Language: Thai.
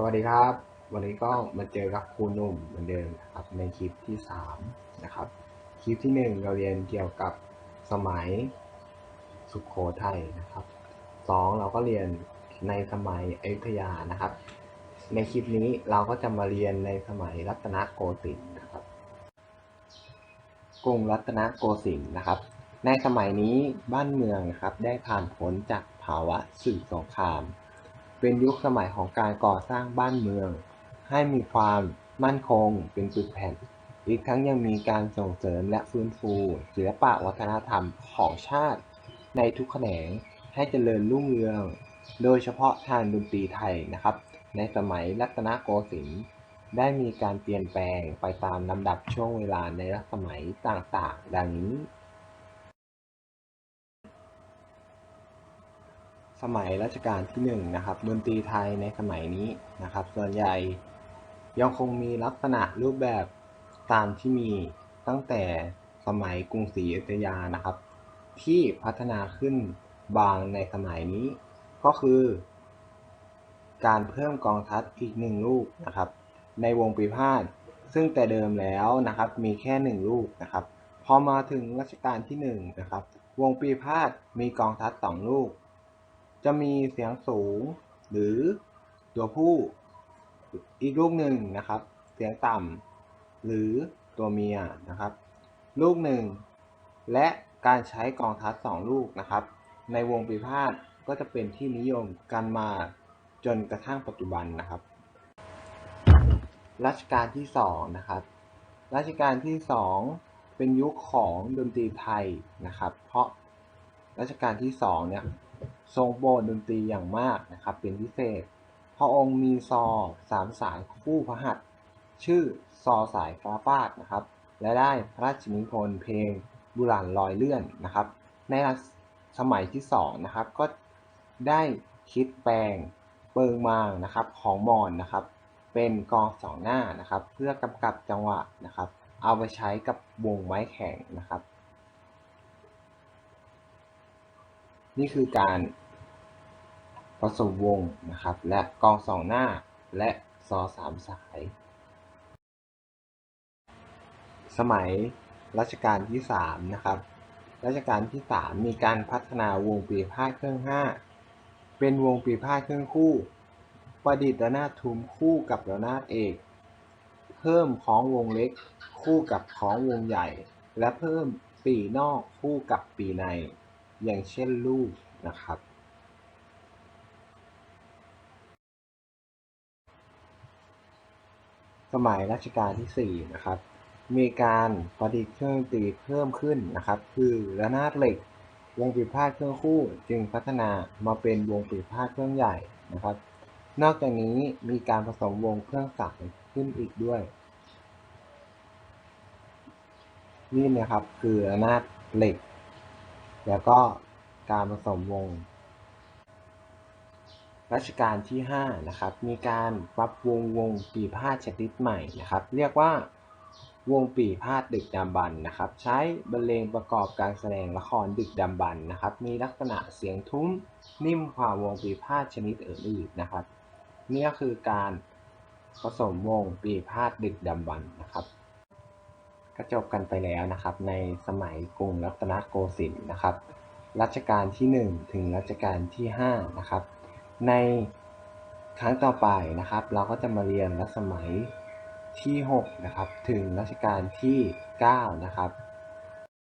สวัสดีครับ วันนี้ก็มาเจอกับครูหนุ่มเหมือนเดิมครับในคลิปที่3นะครับ คลิปที่ 1 เราเรียนเกี่ยวกับสมัยสุขโขทัยนะครับ 2 เราก็เรียนในสมัยอยุธยานะครับ ในคลิปนี้เราก็จะมาเรียนในสมัยรัตนโกสินทร์นะครับกรุงรัตนโกสินทร์นะครับ ในสมัยนี้บ้านเมืองนะครับได้ผ่านพ้นจากภาวะสื่อสงคราม เป็นยุคสมัยของการก่อสร้างบ้านเมือง ให้มีความมั่นคงเป็นปึกแผ่น อีกทั้งยังมีการส่งเสริมและฟื้นฟูศิลปะวัฒนธรรมของชาติ ในทุกแขนงให้เจริญรุ่งเรือง โดยเฉพาะทางดนตรีไทยนะครับ ในสมัยรัตนโกสินทร์ได้มีการเปลี่ยนแปลงไปตามลำดับช่วงเวลาในรัชสมัยต่างๆ ดังนี้ สมัยรัชกาลที่หนึ่งนะครับดนตรีไทยในสมัยนี้นะครับ ส่วนใหญ่ยังคงมีลักษณะรูปแบบตามที่มีตั้งแต่สมัยกรุงศรีอยุธยานะครับ ที่พัฒนาขึ้นบางในสมัยนี้ ก็คือ การเพิ่มกองทัพอีกหนึ่งลูกนะครับ ในวงปีพาทย์ซึ่งแต่เดิมแล้วนะครับมีแค่หนึ่งลูกนะครับ พอมาถึงรัชกาลที่หนึ่งนะครับ วงปีพาทย์มีกองทัพสองลูก จะมีเสียงสูงหรือตัวผู้ อีกลูกหนึ่งนะครับ เสียงต่ำหรือตัวเมียนะครับ ลูกหนึ่งและการใช้กองทัพสองลูกนะครับ ในวงปีพาทย์ก็จะเป็นที่นิยมกันมาจนกระทั่งปัจจุบันนะครับ รัชกาลที่สองนะครับ รัชกาลที่สองเป็นยุคของดนตรีไทยนะครับ เพราะรัชกาลที่สองเนี่ย ทรงโปรดดนตรีอย่างมากนะครับ เป็นพิเศษ พระองค์มีซอสามสายคู่พระหัตถ์ชื่อซอสายฟ้าฟาดนะครับ และได้พระราชนิพนธ์เพลงบุราณลอยเลื่อนนะครับ ในสมัยที่สองนะครับ ก็ได้คิดแปลงเปิงมางนะครับของมอญนะครับ เป็นกองสองหน้านะครับ เพื่อกำกับจังหวะนะครับ เอาไปใช้กับวงไม้แข็งนะครับ นี่คือการ ผสมวงนะครับ และกองสองหน้าและซอสามสาย สมัยรัชกาลที่สามนะครับรัชกาลที่สามมีการพัฒนาวงปีพาทย์เครื่องห้าเป็นวงปีพาทย์เครื่องคู่ ประดิษฐ์ระนาดทุมคู่กับระนาดเอก เพิ่มของวงเล็กคู่กับของวงใหญ่ และเพิ่มปีนอกคู่กับปีใน อย่างเช่นลูกนะครับ สมัยรัชกาลที่ 4 นะครับ มีการประดิษฐ์เครื่องดนตรีเพิ่มขึ้นนะครับ คือระนาดเหล็ก วงปีพาทย์เครื่องคู่จึงพัฒนามาเป็นวงปีพาทย์เครื่องใหญ่นะครับ นอกจากนี้มีการผสมวงเครื่องสายขึ้นอีกด้วย นี่นะครับคือระนาดเหล็ก แล้วก็การผสมวง รัชกาลที่ 5 นะครับ มีการปรับวงวงปีพาทย์ชนิดใหม่นะครับ เรียกว่าวงปีพาทย์ดึกดำบรรพ์นะครับ ใช้บรรเลงประกอบการแสดงละครดึกดำบรรพ์นะครับ มีลักษณะเสียงทุ้มนิ่มกว่าวงปีพาทย์ชนิดอื่นๆนะครับ นี่ก็คือการผสมวงปีพาทย์ดึกดำบรรพ์นะครับก็จบกันไปแล้วนะครับ ในสมัยกรุงรัตนโกสินทร์นะครับรัชกาลที่ 1 ถึงรัชกาลที่5นะครับ ในครั้งต่อไปนะครับ เราก็จะมาเรียนรัชสมัยที่ 6 นะครับ ถึงรัชกาลที่ 9 นะครับ